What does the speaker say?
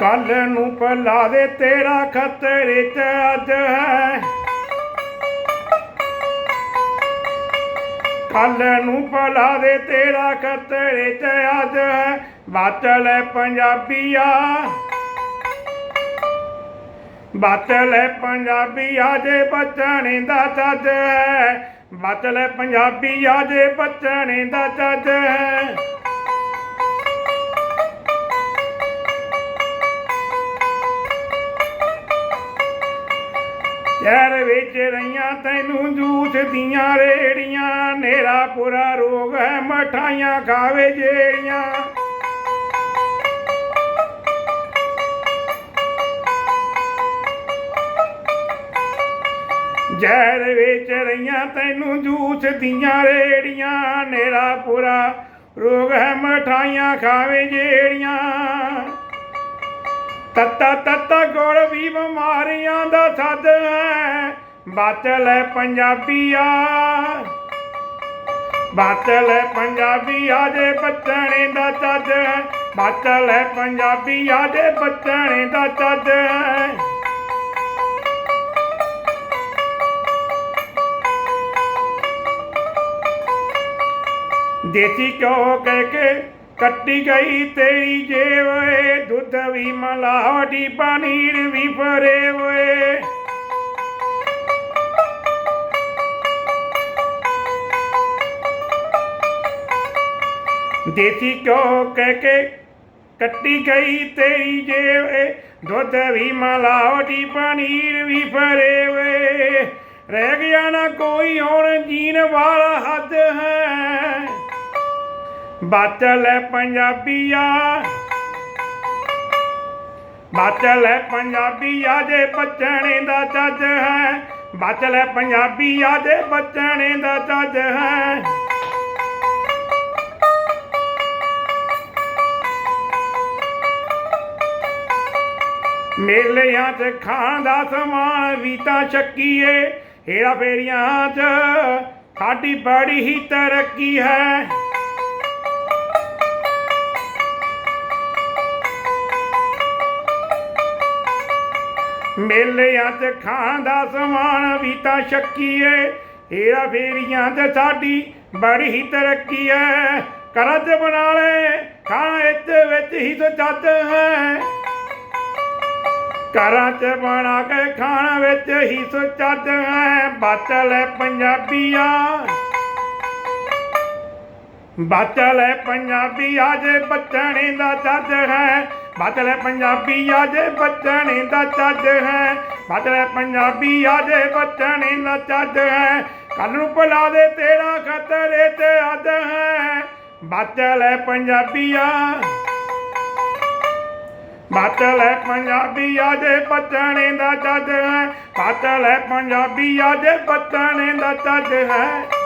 ਕੱਲ ਨੂੰ ਭਲਾ ਦੇ ਤੇਰਾ ਖਤਰੇ ਚ ਅੱਜ ਹੈ। ਕੱਲ ਨੂੰ ਭਲਾ ਦੇ ਤੇਰਾ ਖਤਰੇ ਚ ਅੱਜ ਹੈ। ਬਾਤਲ ਹੈ ਪੰਜਾਬੀਆ। ਬਾਤਲ ਹੈ ਪੰਜਾਬੀਆ ਜੇ ਬਚਣੇ ਦਾ ਚੱਜ ਹੈ। ਬਾਤਲ ਹੈ ਪੰਜਾਬੀਆ ਜੇ ਬਚਣੇ ਦਾ ਚੱਜ ਹੈ। ਸ਼ਹਿਰ ਵਿੱਚ ਰਹੀਆਂ ਤੈਨੂੰ ਜੂਸ ਦੀਆਂ ਰੇੜੀਆਂ ਨੇਰਾ ਪੂਰਾ ਰੋਗ ਹੈ, ਮਠਾਈਆਂ ਖਾਵੇ ਜਿਹੜੀਆਂ। ਜ਼ਹਿਰ ਵਿੱਚ ਰਹੀਆਂ ਤੈਨੂੰ ਜੂਸ ਦੀਆਂ ਰੇੜੀਆਂ ਨੇਰਾ ਪੁਰਾ ਰੋਗ ਹੈ, ਮਠਾਈਆਂ ਖਾਵੇ ਜਿਹੜੀਆਂ। ਤੱਤਾ ਤੱਤਾ ਗੁੜ ਵੀ ਬਿਮਾਰੀਆਂ ਦਾ ਸੱਦ ਹੈ। ਬਾਤਲ ਹੈ ਪੰਜਾਬੀਆ। ਬਾਤਲ ਹੈ ਪੰਜਾਬੀਆ ਜੇ ਬੱਚਣੇ ਦਾ ਚੱਜ ਹੈ। ਬਾਤਲ ਹੈ ਪੰਜਾਬੀਆ ਜੇ ਬੱਚਣੇ ਦਾ ਚੱਜ ਹੈ। ਦੇਸੀ ਕਿਉਂ ਕਹਿ ਕੇ कट्टी गई तेरी जेव दुध भी मलावटी पनीर भी भरे हुए देसी क्यों कह के कट्टी गई तेरी जेब दुध भी मलावटी पनीर भी भरे हुए रह गया ना कोई और जीन वाला हद है ਬਾਤਲ ਹੈ ਪੰਜਾਬੀਆ। ਬਾਤਲ ਹੈ ਪੰਜਾਬੀਆ ਜੇ ਬਚਣੇ ਦਾ ਚੱਜ ਹੈ। ਬਾਤਲ ਹੈ ਪੰਜਾਬੀਆ ਜੇ ਬਚਣੇ ਦਾ ਚੱਜ ਹੈ। ਮੇਲਿਆਂ 'ਚ ਖਾਣ ਦਾ ਸਮਾਨ ਵੀ ਤਾਂ ਛੱਕੀਏ। ਹੇਰਾ ਫੇਰੀਆਂ 'ਚ ਸਾਡੀ ਬੜੀ ਹੀ ਤਰੱਕੀ ਹੈ। ਮੇਲਿਆਂ 'ਚ ਖਾਣ ਦਾ ਸਮਾਨ ਵੀ ਤਾਂ ਸ਼ੱਕੀਏ ਹੀਰਾ ਫੇਰੀਆਂ 'ਚ ਸਾਡੀ ਬੜੀ ਹੀ ਤਰੱਕੀ ਹੈ ਘਰਾਂ 'ਚ ਬਣਾ ਲੈ ਖਾਣਾ ਇੱਥੇ ਵਿੱਚ ਹੀ ਤਾਂ ਚੱਜ ਹੈ ਘਰਾਂ 'ਚ ਬਣਾ ਕੇ ਖਾਣ ਵਿੱਚ ਹੀ ਸੋ ਚੱਜ ਹੈ ਬਾਤਲ ਹੈ ਪੰਜਾਬੀਆ। ਬਾਤਲ ਹੈ ਪੰਜਾਬੀ ਆਜੇ ਬੱਚਣੇ ਦਾ ਚੱਜ ਹੈ। ਬਾਤਲ ਹੈ ਪੰਜਾਬੀ ਆਜੇ ਬਚਣੇ ਦਾ ਚੱਜ ਹੈ। ਬਾਤਲ ਹੈ ਪੰਜਾਬੀ ਆਜੇ ਬਚਣੇ ਦਾ ਚੱਜ ਹੈ। ਕੱਲ ਨੂੰ ਭੁਲਾ ਦੇ ਤੇਰਾ ਖਤਰੇ ਤੇ ਅੱਜ ਹੈ। ਬਾਤਲ ਹੈ ਪੰਜਾਬੀਆ ਬਾਤਲ ਹੈ ਪੰਜਾਬੀ ਆਜੇ ਬਚਣੇ ਦਾ ਚੱਜ ਹੈ। ਬਾਤਲ ਹੈ ਪੰਜਾਬੀ ਆਜੇ ਬਚਣੇ ਦਾ ਚੱਜ ਹੈ।